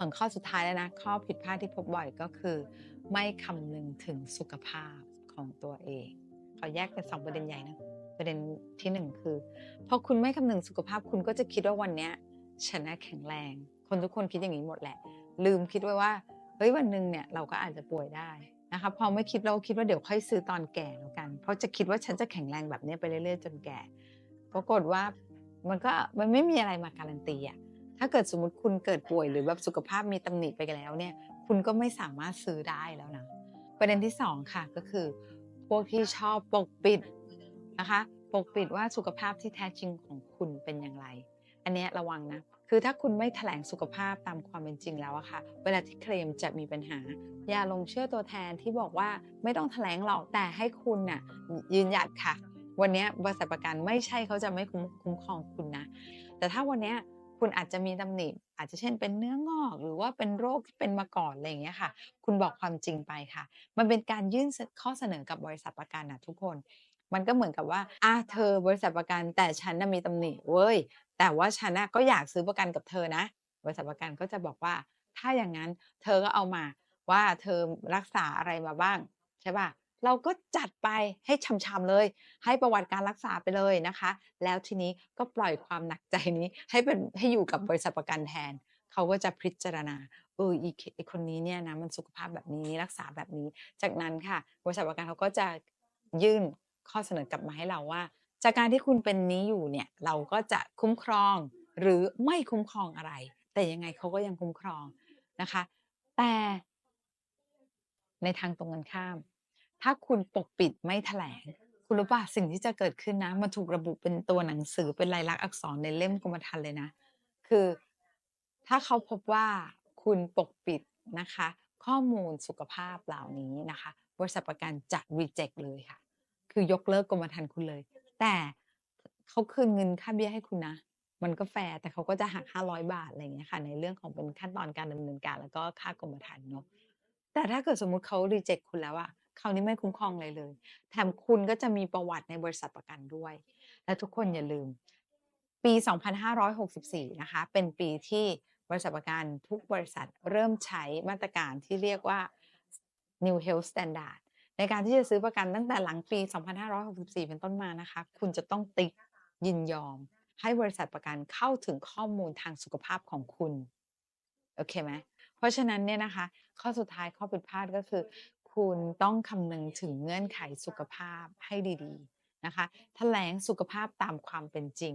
ของข้อสุดท้ายแล้วนะ ข้อผิดพลาดที่พบบ่อยก็คือ ไม่คำนึงถึงสุขภาพของตัวเองขอแยกเป็นสองประเด็นใหญ่นะประเด็นที่หนึ่งคือพอคุณไม่คำนึงสุขภาพคุณก็จะคิดว่าวันเนี้ยฉันะแข็งแรง คนทุกคนคิดอย่างนี้หมดแหละ ลืมคิดไว้ว่าเฮ้ยวันหนึ่งเนี่ยเราก็อาจจะป่วยได้นะคะพอไม่คิดเราคิดว่าเดี๋ยวค่อยซื้อตอนแก่แล้วกัน เพราะจะคิดว่าฉันจะแข็งแรงแบบนี้ไปเรื่อยๆ จนแก่ ปรากฏว่ามันก็มันไม่มีอะไรมาการันตีอะ ถ้าเกิดสมมติคุณเกิดป่วยหรือแบบสุขภาพมีตำหนิไปแล้วเนี่ย คุณก็ไม่สามารถซื้อได้แล้วนะ ประเด็นที่สองค่ะก็คือ พวกที่ชอบปกปิดนะคะ ปกปิดว่าสุขภาพที่แท้จริงของคุณเป็นอย่างไร อันนี้ระวังนะ คือถ้าคุณไม่แถลงสุขภาพตามความเป็นจริงแล้วอะค่ะ เวลาที่เคลมจะมีปัญหา อย่าลงเชื่อตัวแทนที่บอกว่าไม่ต้องแถลงหรอกแต่ให้คุณน่ะยืนหยัดค่ะ วันนี้บริษัทประกันไม่ใช่เขาจะไม่คุ้มครองคุณนะ แต่ถ้าวันนี้ คุณอาจจะมีตำหนิอาจจะเช่นเป็นเนื้องอก หรือว่าเป็นโรคที่เป็นมาก่อนอะไรอย่างเงี้ยค่ะ คุณบอกความจริงไปค่ะ มันเป็นการยื่นข้อเสนอกับบริษัทประกันนะทุกคน มันก็เหมือนกับว่าอะเธอบริษัทประกันแต่ฉันน่ะมีตำหนิเว้ยแต่ว่าฉันน่ะก็อยากซื้อประกันกับเธอนะ บริษัทประกันก็จะบอกว่า ถ้าอย่างนั้นเธอก็เอามาว่าเธอรักษาอะไรมาบ้างใช่ป่ะ เราก็จัดไปให้ช่ำๆเลย ให้ประวัติการรักษาไปเลยนะคะ แล้วทีนี้ก็ปล่อยความหนักใจนี้ให้เป็นให้อยู่กับบริษัทประกันแทนเขาก็จะพิจารณาเอออีเคไอคนนี้เนี่ยนะมันสุขภาพแบบนี้รักษาแบบนี้ จากนั้นค่ะ บริษัทประกันเขาก็จะยื่นข้อเสนอกลับมาให้เราว่า จากการที่คุณเป็นนี้อยู่เนี่ยเราก็จะคุ้มครองหรือไม่คุ้มครองอะไร แต่ยังไงเขาก็ยังคุ้มครองนะคะ แต่ในทางตรงกันข้าม ถ้าคุณปกปิดไม่แถลง คุณรู้ป่ะสิ่งที่จะเกิดขึ้นนะ มันถูกระบุเป็นตัวหนังสือเป็นลายลักษณ์อักษรในเล่มกรมธรรม์เลยนะ คือถ้าเขาพบว่าคุณปกปิดนะคะ ข้อมูลสุขภาพเหล่านี้นะคะ บริษัทประกันจะ reject เลยค่ะ คือยกเลิกกรมธรรม์คุณเลย แต่เขาคืนเงินค่าเบี้ยให้คุณนะมันก็แฟร์แต่เขาก็จะหัก 500 บาทอะไรอย่างเงี้ยค่ะ ในเรื่องของเป็นขั้นตอนการดำเนินการแล้วก็ค่ากรมธรรม์เนาะแต่ถ้าเกิดสมมุติเขา reject คุณแล้วอะ คราวนี้ไม่คุ้มครองอะไรเลย แถมคุณก็จะมีประวัติในบริษัทประกันด้วย และทุกคนอย่าลืม ปี 2564 นะคะ เป็นปีที่บริษัทประกันทุกบริษัทเริ่มใช้มาตรการที่เรียกว่า New Health Standard ในการที่จะซื้อประกันตั้งแต่หลังปี 2564 เป็นต้นมานะคะ คุณจะต้องติ๊กยินยอม ให้บริษัทประกันเข้าถึงข้อมูลทางสุขภาพของคุณ โอเคไหม เพราะฉะนั้นเนี่ยนะคะ ข้อสุดท้ายข้อผิดพลาดก็คือ คุณต้องคำนึงถึงเงื่อนไขสุขภาพให้ดีๆนะคะแถลงสุขภาพตามความเป็นจริง